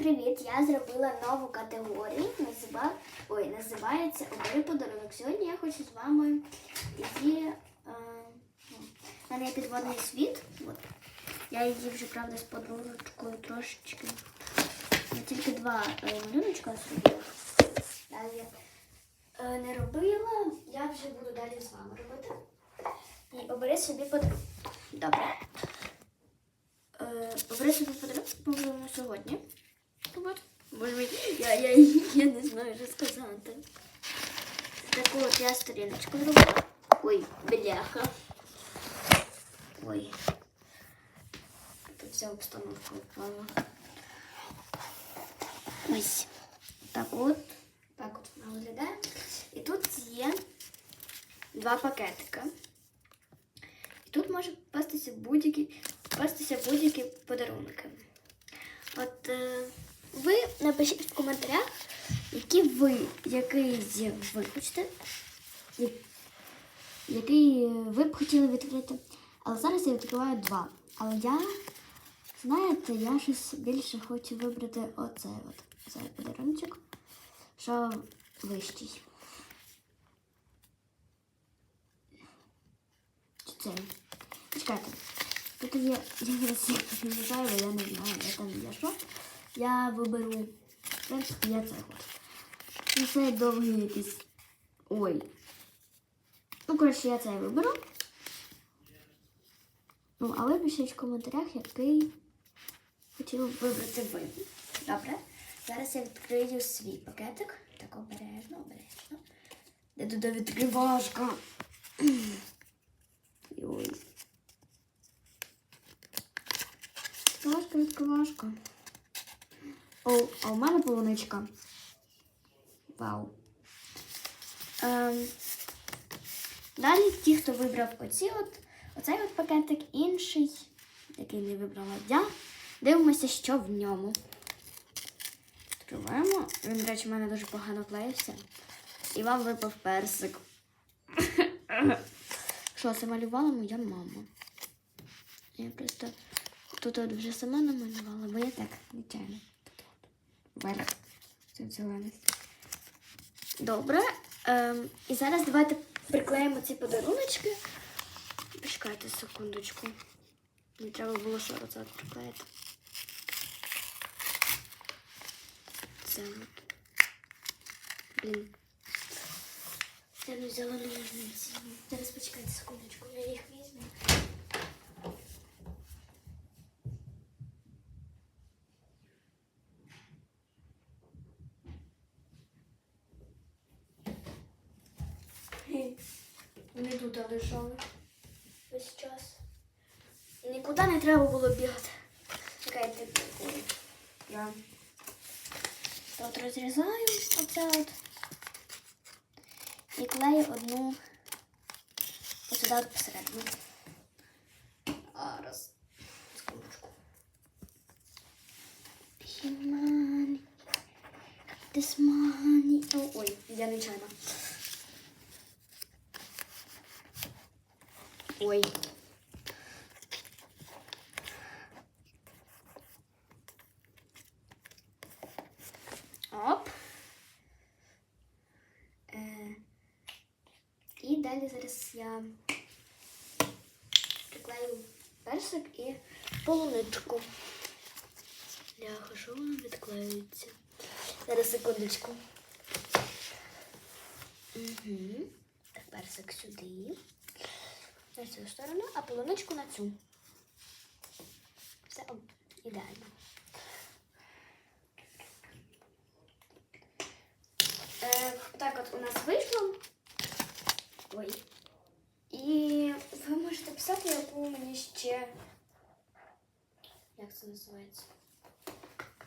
Привіт! Я зробила нову категорію. Назива... Ой, називається Обери подарунок. Сьогодні я хочу з вами її. Е... ну, мене є підводний світ. От. Я її вже, правда, з подружечкою трошечки. Я тільки два е, малюночка зробила. Далі е, не робила. Я вже буду далі з вами робити. І обери собі подарунок. Добре. Е, обери собі подарунок, по-моєму, сьогодні. Боже мій, я, я, я не знаю, що сказати. Таку от я сторіночку зробила. Ой, бляха. Ой. Тут вся обстановка впала. Ось. Так от. Так от вона виглядає. І тут є два пакетика. І тут може попастися будь-які будь-які подарунки. От е, ви напишіть в коментарях, які ви, який ви хочете, який ви б хотіли відкрити. Але зараз я відкриваю два. Але я, знаєте, я щось більше хочу вибрати оцей от цей подарунок, що вищий. Чи цей? Чекайте. Тут є, я зараз не знаю, я не знаю, я там є що. Я виберу, я це хочу. Це довгий якийсь. Ой. Ну, коротше, я цей виберу. Ну, а ви пишіть в коментарях, який хотів вибрати ви. Добре. Зараз я відкрию свій пакетик. Так обережно, обережно. Де туди відкривашка. Ой. Відкривашка, відкривашка. О, а у мене полуничка. Вау. Ем, далі ті, хто вибрав оці от, оцей от пакетик, інший, який не вибрала я. Дивимося, що в ньому. Відкриваємо. Він, до речі, в мене дуже погано клеївся. І вам випав персик. Що це малювала моя мама. Я просто тут от вже сама намалювала, бо я так, нечайно. Тут Це зелений. Добре. Ем, і зараз давайте приклеїмо ці подаруночки. Почекайте секундочку. Мені треба було ще оце приклеїти. Це. Блін. Я не взяла ножниці. Зараз почекайте секундочку, я їх візьму. Блін, Вони тут лежали весь час. Нікуди не треба було бігати. Чекайте, я тут розрізаю оце от. І клею одну сюди от посередину. Раз. Money. This money. Ой, я нечайно. Ой. Оп. Е, і далі зараз я приклею персик і полуничку. Ляха, що воно відклеюється? Зараз секундочку. Угу. Персик сюди. На цю сторону, а полуничку на цю. Все ідеально. Е, так от у нас вийшло. Ой. І ви можете писати, яку мені ще. Як це називається?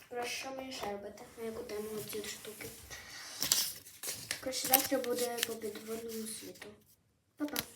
Про що мені ще робити? На яку тему ці штуки. Коротше, завтра буде по підводному світу. Па-па.